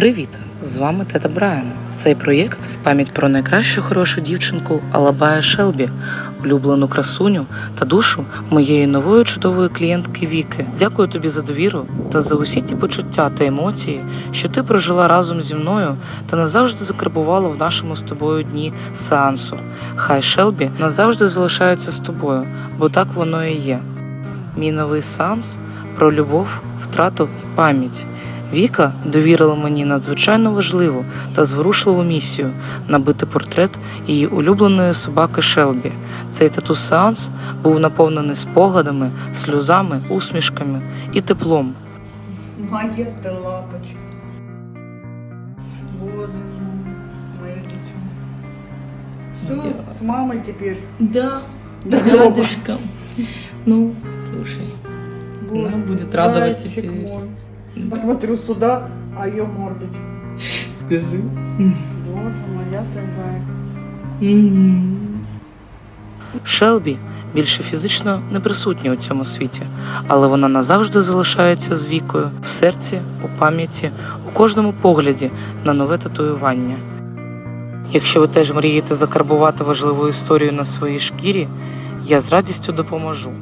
Привіт! З вами Тета Брайан. Цей проєкт в пам'ять про найкращу хорошу дівчинку Алабая Шелбі, улюблену красуню та душу моєї нової чудової клієнтки Віки. Дякую тобі за довіру та за усі ті почуття та емоції, що ти прожила разом зі мною та назавжди закарбувала в нашому з тобою дні сеансу. Хай Шелбі назавжди залишається з тобою, бо так воно і є. Мій новий сеанс про любов, втрату і пам'ять. Віка довірила мені надзвичайно важливу та зворушливу місію набити портрет її улюбленої собаки Шелбі. Цей тату-сеанс був наповнений спогадами, сльозами, усмішками і теплом. Моя ты лапочка. Боже мой, моя дитя. Все, Да. с мамой теперь. Да, Да, рядышком. Ну, слушай, Она будет радовать зайчик теперь. Посмотрю сюда, а ее мордочка. скажи. Боже, моя ты зайка. Шелбі більше фізично не присутня у цьому світі, але вона назавжди залишається з вікою в серці, у пам'яті, у кожному погляді на нове татуювання. Якщо ви теж мрієте закарбувати важливу історію на своїй шкірі, я з радістю допоможу.